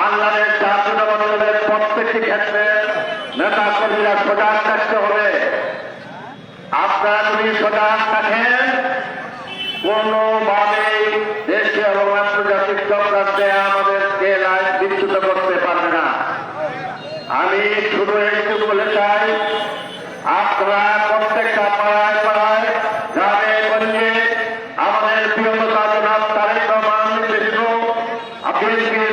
বাংলাদেশ নেতা বিচ্যুত করতে পারবে না। আমি শুধু একটু বলে আপনারা প্রত্যেকটা পাড়ায় পাড়ায়, গ্রামে গঞ্জে আমাদের প্রিয় কাজনাথ তারেক রহমান নির্দেশিত বিএনপির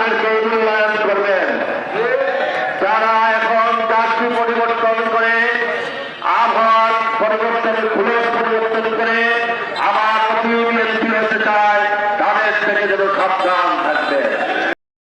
তাদেরকে মূল্যায়ন করবেন। যারা এখন চাকরি পরিবর্তন করে আবহাওয়ার পরিবর্তনের খুলস পরিবর্তন করে, আমার প্রতিনিধি হতে চায়, তাদের থেকে যেন সাবধান থাকবে